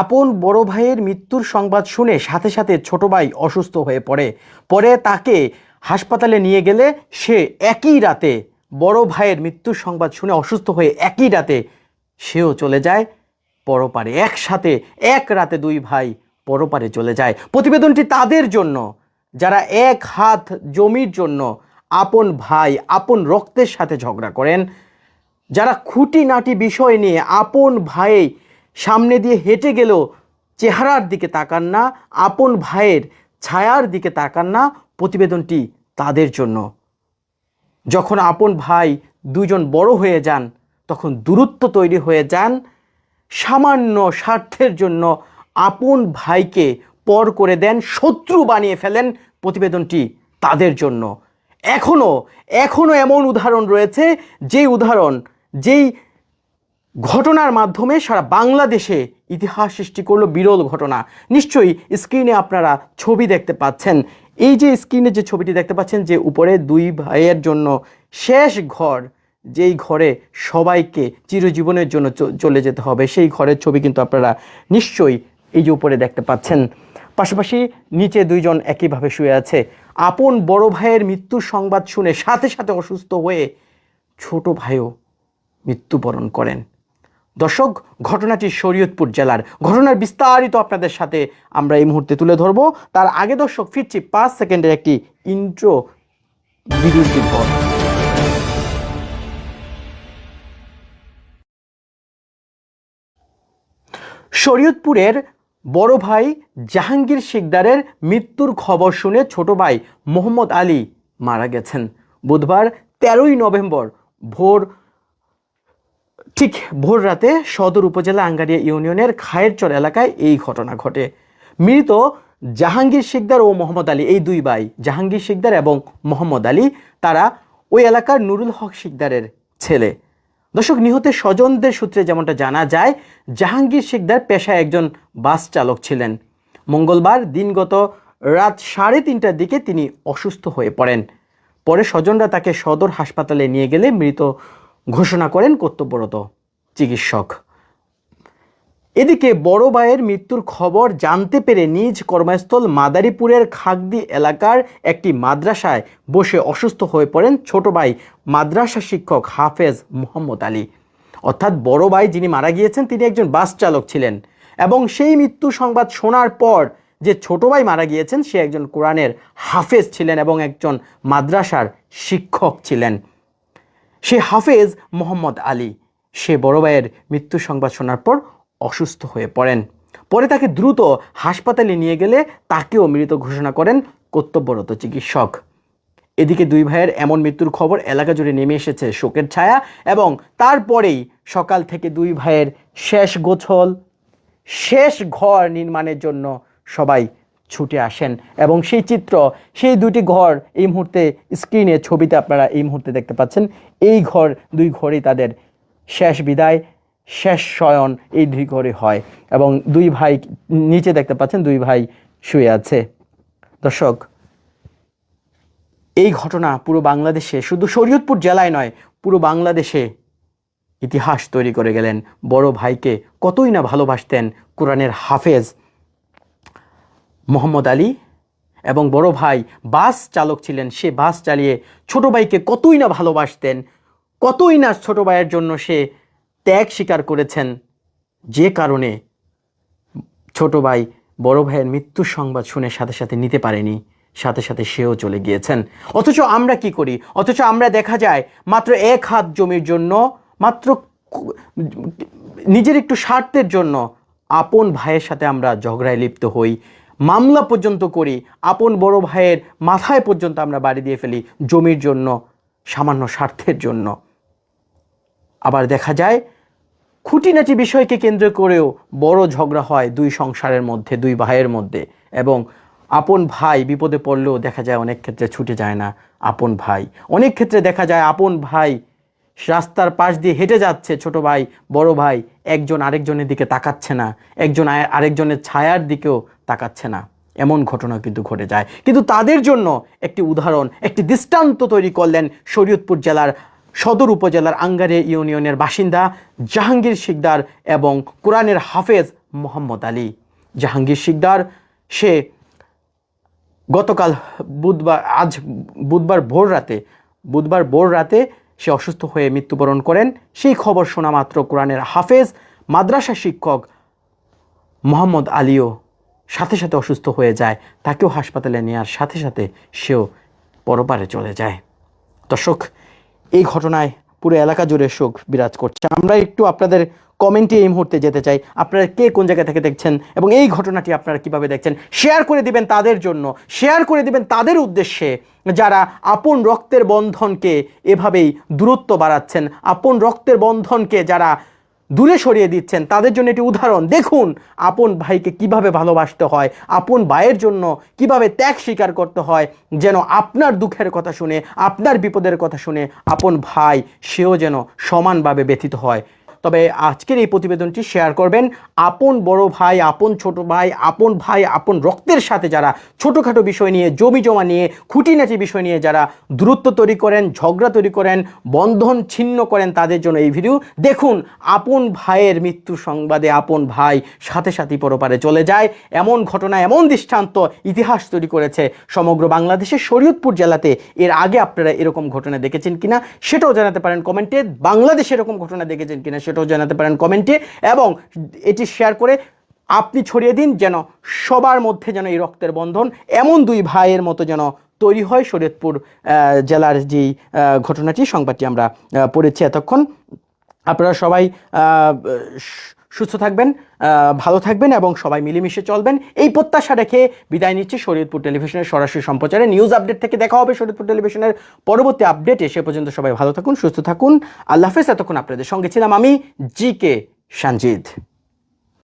আপন বড় ভাইয়ের মৃত্যুর সংবাদ শুনে সাথে সাথে ছোট ভাই অসুস্থ হয়ে পড়ে। পরে তাকে হাসপাতালে নিয়ে গেলে সে একই রাতে বড় ভাইয়ের মৃত্যুর সংবাদ শুনে অসুস্থ হয়ে একই রাতে সেও চলে যায় পরপারে। একসাথে এক রাতে দুই ভাই পরপারে চলে যায়। প্রতিবেদনটি তাদের জন্য, যারা এক হাত জমির জন্য আপন ভাই, আপন রক্তের সাথে ঝগড়া করেন, যারা খুঁটিনাটি বিষয় নিয়ে আপন ভাই সামনে দিয়ে হেঁটে গেলেও চেহারার দিকে তাকান না, আপন ভাইয়ের ছায়ার দিকে তাকান না প্রতিবেদনটি তাদের জন্য। যখন আপন ভাই দুজন বড় হয়ে যান, তখন দূরত্ব তৈরি হয়ে যান। সামান্য স্বার্থের জন্য আপন ভাইকে পর করে দেন, শত্রু বানিয়ে ফেলেন প্রতিবেদনটি তাদের জন্য। এখনও এখনও এমন উদাহরণ রয়েছে, যেই উদাহরণ, যেই ঘটনার মাধ্যমে সারা বাংলাদেশে ইতিহাস সৃষ্টি করল বিরল ঘটনা। নিশ্চয়ই স্ক্রিনে আপনারা ছবি দেখতে পাচ্ছেন। এই যে স্ক্রিনে যে ছবিটি দেখতে পাচ্ছেন যে উপরে দুই ভাইয়ের জন্য শেষ ঘর, যেই ঘরে সবাইকে চিরজীবনের জন্য চলে যেতে হবে, সেই ঘরের ছবি কিন্তু আপনারা নিশ্চয়ই এই যে উপরে দেখতে পাচ্ছেন। পাশাপাশি নিচে দুইজন একইভাবে শুয়ে আছে। আপন বড় ভাইয়ের মৃত্যুর সংবাদ শুনে সাথে সাথে অসুস্থ হয়ে ছোট ভাইও মৃত্যুবরণ করেন। দর্শক, ঘটনাটি শরীয়তপুর জেলার। ঘটনার বিস্তারিত আপনাদের সাথে আমরা এই মুহূর্তে তুলে ধরব। তার আগে দর্শক, ফিরছি পাঁচ সেকেন্ডের একটি ইন্ট্রো বিরতির পর। শরীয়তপুরের বড় ভাই জাহাঙ্গীর শিকদারের মৃত্যুর খবর শুনে ছোট ভাই মোহাম্মদ আলী মারা গেছেন। বুধবার তেরোই নভেম্বর ভোর ঠিক ভোর রাতে সদর উপজেলা আঙ্গারিয়া ইউনিয়নের খায়েরচর এলাকায় এই ঘটনা ঘটে। মৃত জাহাঙ্গীর শিকদার ও মোহাম্মদ আলী, এই দুই ভাই, জাহাঙ্গীর শিকদার এবং মোহাম্মদ আলী, তারা ওই এলাকার নুরুল হক শিকদারের ছেলে। দর্শক, নিহতের স্বজনদের সূত্রে যেমনটা জানা যায়, জাহাঙ্গীর শিকদার পেশায় একজন বাস চালক ছিলেন। মঙ্গলবার দিনগত রাত সাড়ে তিনটার দিকে তিনি অসুস্থ হয়ে পড়েন। পরে স্বজনরা তাকে সদর হাসপাতালে নিয়ে গেলে মৃত ঘোষণা করেন কর্তব্যরত চিকিৎসক। এদিকে বড় ভাইয়ের মৃত্যুর খবর জানতে পেরে নিজ কর্মস্থল মাদারীপুরের খাগদি এলাকার একটি মাদ্রাসায় বসে অসুস্থ হয়ে পড়েন ছোট ভাই মাদ্রাসা শিক্ষক হাফেজ মোহাম্মদ আলী। অর্থাৎ বড় ভাই যিনি মারা গিয়েছেন, তিনি একজন বাস চালক ছিলেন এবং সেই মৃত্যু সংবাদ শোনার পর যে ছোট ভাই মারা গিয়েছেন, সে একজন কোরআনের হাফেজ ছিলেন এবং একজন মাদ্রাসার শিক্ষক ছিলেন। সে হাফেজ মোহাম্মদ আলী। সে বড় ভাইয়ের মৃত্যু সংবাদ শোনার পর অসুস্থ হয়ে পড়েন। পরে তাকে দ্রুত হাসপাতালে নিয়ে গেলে তাকেও মৃত ঘোষণা করেন কর্তব্যরত চিকিৎসক। এদিকে দুই ভাইয়ের এমন মৃত্যুর খবর এলাকা জুড়ে নেমে এসেছে শোকের ছায়া এবং তারপরেই সকাল থেকে দুই ভাইয়ের শেষ গোছল, শেষ ঘর নির্মাণের জন্য সবাই ছুটে আসেন। এবং সেই চিত্র, সেই দুটি ঘর এই মুহূর্তে স্ক্রিনে ছবিতে আপনারা এই মুহূর্তে দেখতে পাচ্ছেন। এই ঘর, দুই ঘরেই তাদের শেষ বিদায়, শেষ শয়ন এই দুই ঘরে হয়। এবং দুই ভাই নিচে দেখতে পাচ্ছেন, দুই ভাই শুয়ে আছে। দর্শক, এই ঘটনা পুরো বাংলাদেশে, শুধু শরীয়তপুর জেলায় নয়, পুরো বাংলাদেশে ইতিহাস তৈরি করে গেলেন। বড় ভাইকে কতই না ভালোবাসতেন কোরআনের হাফেজ। মোহাম্মদ আলী এবং বড় ভাই বাস চালক ছিলেন। সে বাস চালিয়ে ছোট ভাইকে কতই না ভালোবাসতেন, কতই না ছোট ভাইয়ের জন্য সে ত্যাগ স্বীকার করেছেন। যে কারণে ছোট ভাই বড় ভাইয়ের মৃত্যুর সংবাদ শুনে সাথে সাথে নিতে পারেনি, সাথে সাথে সেও চলে গিয়েছেন। অথচ আমরা কি করি? অথচ আমরা দেখা যায় মাত্র এক হাত জমির জন্য, মাত্র নিজের একটু স্বার্থের জন্য আপন ভাইয়ের সাথে আমরা ঝগড়ায় লিপ্ত হই। মামলা পর্যন্ত করি, আপন বড় ভাইয়ের মাথায় পর্যন্ত আমরা বাড়ি দিয়ে ফেলি জমির জন্য, সামান্য স্বার্থের জন্য। আবার দেখা যায়, খুঁটিনাটি বিষয়কে কেন্দ্র করেও বড় ঝগড়া হয় দুই সংসারের মধ্যে, দুই ভাইয়ের মধ্যে। এবং আপন ভাই বিপদে পড়লেও দেখা যায় অনেক ক্ষেত্রে ছুটে যায় না আপন ভাই। অনেক ক্ষেত্রে দেখা যায় আপন ভাই রাস্তার পাশ দিয়ে হেঁটে যাচ্ছে, ছোট ভাই, বড় ভাই, একজন আরেকজনের দিকে তাকাচ্ছে না, একজন আরেকজনের ছায়ার দিকেও তাকাচ্ছে না। এমন ঘটনা কিন্তু ঘটে যায়। কিন্তু তাদের জন্য একটি উদাহরণ, একটি দৃষ্টান্ত তৈরি করলেন শরীয়তপুর জেলার সদর উপজেলার আঙ্গারে ইউনিয়নের বাসিন্দা জাহাঙ্গীর শিকদার এবং কোরআনের হাফেজ মোহাম্মদ আলী। জাহাঙ্গীর শিকদার, সে গতকাল বুধবার, আজ বুধবার ভোর রাতে, বুধবার ভোর রাতে সে অসুস্থ হয়ে মৃত্যুবরণ করেন। সেই খবর শোনা মাত্র কোরআনের হাফেজ মাদ্রাসা শিক্ষক মোহাম্মদ আলীও। সাথে সাথে অসুস্থ হয়ে যায়, তাকেও হাসপাতালে নেওয়ার সাথে সাথে সেও পরপারে চলে যায়। দর্শক, এই ঘটনায় পুরো এলাকা জুড়ে শোক বিরাজ করছে। আমরা একটু আপনাদের কমেন্টে এই মুহূর্তে যেতে চাই। আপনারা কে কোন জায়গা থেকে দেখছেন এবং এই ঘটনাটি আপনারা কীভাবে দেখছেন? শেয়ার করে দিবেন তাদের জন্য, শেয়ার করে দিবেন তাদের উদ্দেশ্যে যারা আপন রক্তের বন্ধনকে এভাবেই দূরত্ব বাড়াচ্ছেন, আপন রক্তের বন্ধনকে যারা দূরে সরিয়ে দিচ্ছেন। তাদের জন্য এটি উদাহরণ। দেখুন, আপন ভাইকে কীভাবে ভালোবাসতে হয়, আপন ভাইয়ের জন্য কীভাবে ত্যাগ স্বীকার করতে হয়, যেন আপনার দুঃখের কথা শুনে, আপনার বিপদের কথা শুনে আপন ভাই সেও যেন সমানভাবে ব্যথিত হয়। তবে আজকের এই প্রতিবেদনটি শেয়ার করবেন। আপন বড় ভাই, আপন ছোট ভাই, আপন ভাই, আপন রক্তের সাথে যারা ছোটোখাটো বিষয় নিয়ে, জমি জমা নিয়ে, খুঁটিনাটি বিষয় নিয়ে যারা দূরত্ব তৈরি করেন, ঝগড়া তৈরি করেন, বন্ধন ছিন্ন করেন তাদের জন্য এই ভিডিও দেখুন, আপন ভাইয়ের মৃত্যু সংবাদে আপন ভাই সাথে সাথে পরপারে চলে যায়। এমন ঘটনা, এমন দৃষ্টান্ত ইতিহাস তৈরি করেছে সমগ্র বাংলাদেশের শরীয়তপুর জেলাতে। এর আগে আপনারা এরকম ঘটনা দেখেছেন কিনা সেটাও জানাতে পারেন কমেন্টে। বাংলাদেশে এরকম ঘটনা দেখেছেন কিনা সেটাও জানাতে পারেন কমেন্টে এবং এটি শেয়ার করে আপনি ছড়িয়ে দিন যেন সবার মধ্যে যেন এই রক্তের বন্ধন এমন দুই ভাইয়ের মতো যেন তৈরি হয় শরীয়তপুর জেলার যেই ঘটনাটি, সংবাদটি আমরা পড়েছি এতক্ষণ। আপনারা সবাই সুস্থ থাকবেন ভালো থাকবেন এবং সবাই মিলেমিশে চলবেন। এই প্রত্যাশা রেখে বিদায় নিচ্ছি শরীয়তপুর টেলিভিশনের সরাসরি সম্প্রচারে। নিউজ আপডেট থেকে দেখা হবে শরীয়তপুর টেলিভিশনের পরবর্তী আপডেটে। সে পর্যন্ত সবাই ভালো থাকুন, সুস্থ থাকুন। আল্লাহ হাফেজ, এতক্ষণ আপনাদের সঙ্গে ছিলাম আমি, জি কে সঞ্জিত